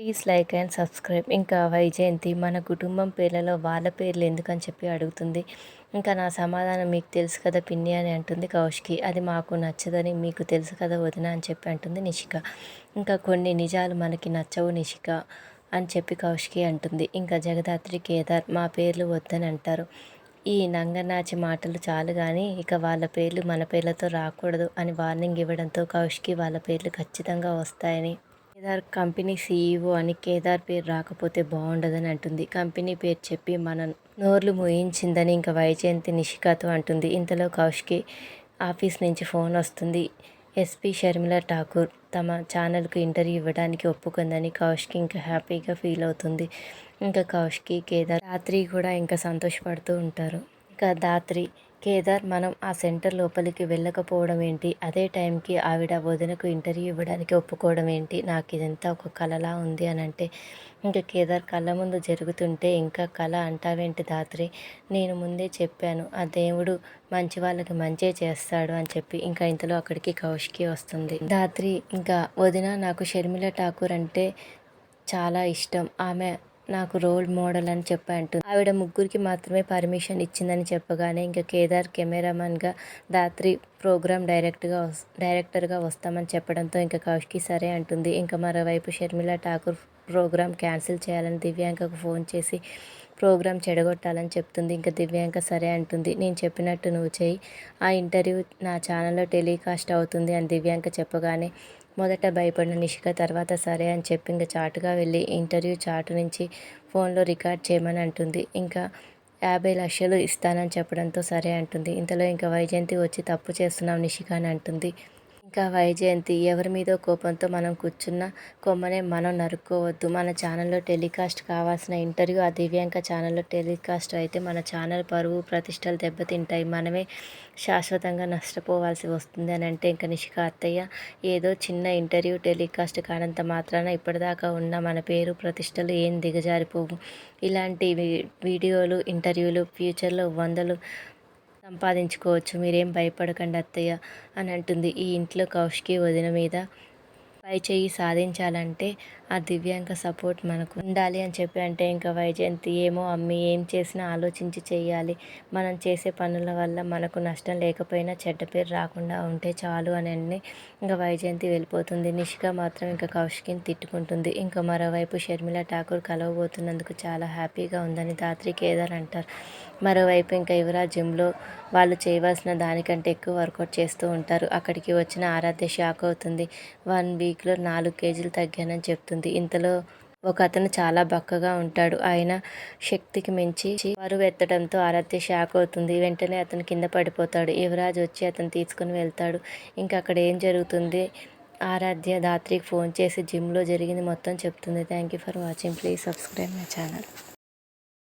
Please like and subscribe. ఇంకా వైజయంతి మన కుటుంబం పేర్లలో వాళ్ళ పేర్లు ఎందుకని చెప్పి అడుగుతుంది. ఇంకా నా సమాధానం మీకు తెలుసు కదా పిన్ని అని అంటుంది కౌష్కి అది మాకు నచ్చదని మీకు తెలుసు కదా వదిన అని చెప్పి అంటుంది నిషిక. ఇంకా కొన్ని నిజాలు మనకి నచ్చవు నిషిక అని చెప్పి కౌష్కి అంటుంది. ఇంకా జగదాత్రి కేదార్ మా పేర్లు వద్దని అంటారు. ఈ నంగనాచి మాటలు చాలు కానీ ఇక వాళ్ళ పేర్లు మన పేర్లతో రాకూడదు అని వార్నింగ్ ఇవ్వడంతో కౌష్కి వాళ్ళ పేర్లు ఖచ్చితంగా వస్తాయని కేదార్ కంపెనీ సీఈఓ అని కేదార్ పేరు రాకపోతే బాగుండదని అంటుంది. కంపెనీ పేరు చెప్పి మన నోర్లు మోయించిందని ఇంకా వైజయంతి నిషికాతో అంటుంది. ఇంతలో కౌష్కి ఆఫీస్ నుంచి ఫోన్ వస్తుంది. ఎస్పీ షర్మిల ఠాకూర్ తమ ఛానల్కు ఇంటర్వ్యూ ఇవ్వడానికి ఒప్పుకుందని కౌష్కి ఇంకా హ్యాపీగా ఫీల్ అవుతుంది. ఇంకా కౌష్కి కేదార్ రాత్రి కూడా ఇంకా సంతోషపడుతూ ఉంటారు. ఇంకా దాత్రి కేదార్ మనం ఆ సెంటర్ లోపలికి వెళ్ళకపోవడం ఏంటి? అదే టైంకి ఆవిడ వదినకు ఇంటర్వ్యూ ఇవ్వడానికి ఒప్పుకోవడం ఏంటి? నాకు ఇదంతా ఒక కళలా ఉంది అని అంటే ఇంకా కేదార్ కళ్ళ ముందు జరుగుతుంటే ఇంకా కళ అంటావేంటి దాత్రి? నేను ముందే చెప్పాను ఆ దేవుడు మంచి వాళ్ళకి మంచే చేస్తాడు అని చెప్పి ఇంకా ఇంతలో అక్కడికి కౌశికి వస్తుంది. దాత్రి ఇంకా వదిన నాకు షర్మిల ఠాకూర్ అంటే చాలా ఇష్టం. ఆమె నాకు రోల్ మోడల్ అని చెప్పి అంటుంది. ఆవిడ ముగ్గురికి మాత్రమే పర్మిషన్ ఇచ్చిందని చెప్పగానే ఇంకా కేదార్ కెమెరామన్గా దాత్రి ప్రోగ్రామ్ డైరెక్ట్గా డైరెక్టర్గా వస్తామని చెప్పడంతో ఇంకా కౌష్కి సరే అంటుంది. ఇంకా మరోవైపు షర్మిల ఠాకూర్ ప్రోగ్రామ్ క్యాన్సిల్ చేయాలని దివ్యాంకకు ఫోన్ చేసి ప్రోగ్రామ్ చెడగొట్టాలని చెప్తుంది. ఇంకా దివ్యాంక సరే అంటుంది. నేను చెప్పినట్టు నువ్వు చేయి. ఆ ఇంటర్వ్యూ నా ఛానల్లో టెలికాస్ట్ అవుతుంది అని దివ్యాంక చెప్పగానే మొదట భయపడిన నిషిక తర్వాత సరే అని చెప్పి ఇంకా చాటుగా వెళ్ళి ఇంటర్వ్యూ చాటు నుంచి ఫోన్లో రికార్డ్ చేయమని అంటుంది. ఇంకా యాభై లక్షలు ఇస్తానని చెప్పడంతో సరే అంటుంది. ఇంతలో ఇంకా వైజయంతి వచ్చి తప్పు చేస్తున్నాం నిషిక అని అంటుంది. ఇంకా వైజయంతి ఎవరి మీదో కోపంతో మనం కూర్చున్న కొమ్మనే మనం నరుక్కోవద్దు. మన ఛానల్లో టెలికాస్ట్ కావాల్సిన ఇంటర్వ్యూ ఆ దివ్యాంక ఛానల్లో టెలికాస్ట్ అయితే మన ఛానల్ పరువు ప్రతిష్టలు దెబ్బతింటాయి. మనమే శాశ్వతంగా నష్టపోవాల్సి వస్తుంది అని అంటే ఇంకా నిషిక అత్తయ్య ఏదో చిన్న ఇంటర్వ్యూ టెలికాస్ట్ కానంత మాత్రాన ఇప్పటిదాకా ఉన్న మన పేరు ప్రతిష్టలు ఏం దిగజారిపోవు. ఇలాంటి వీడియోలు ఇంటర్వ్యూలు ఫ్యూచర్లో వందలు సంపాదించుకోవచ్చు. మీరేం భయపడకండి అత్తయ్య అని అంటుంది. ఈ ఇంట్లో కౌష్కి వదిన మీద పై చేయి సాధించాలంటే ఆ దివ్యాంక సపోర్ట్ మనకు ఉండాలి అని చెప్పి అంటే ఇంకా వైజయంతి ఏమో అమ్మి ఏం చేసినా ఆలోచించి చేయాలి. మనం చేసే పనుల వల్ల మనకు నష్టం లేకపోయినా చెడ్డ పేరు రాకుండా ఉంటే చాలు అని అన్ని ఇంకా వైజయంతి వెళ్ళిపోతుంది. నిషిక మాత్రం ఇంకా కౌశికిని తిట్టుకుంటుంది. ఇంకా మరోవైపు షర్మిల ఠాకూర్ కలవబోతున్నందుకు చాలా హ్యాపీగా ఉందని దాత్రి కేదార్ అంటారు. మరోవైపు ఇంకా యువరాజ్ జిమ్లో వాళ్ళు చేయవలసిన దానికంటే ఎక్కువ వర్కౌట్ చేస్తూ ఉంటారు. అక్కడికి వచ్చిన ఆరాధ్య షాక్ అవుతుంది. వన్ వీక్ కిలో నాలుగు కేజీలు తగ్గానని చెప్తుంది. ఇంతలో ఒక అతను చాలా బక్కగా ఉంటాడు. ఆయన శక్తికి మించి బరువు ఎత్తడంతో ఆరాధ్య షాక్ అవుతుంది. వెంటనే అతను కింద పడిపోతాడు. యువరాజ్ వచ్చి అతను తీసుకుని వెళ్తాడు. ఇంకా అక్కడ ఏం జరుగుతుంది? ఆరాధ్య దాత్రికి ఫోన్ చేసి జిమ్లో జరిగింది మొత్తం చెప్తుంది. Thank you for watching. Please subscribe my channel.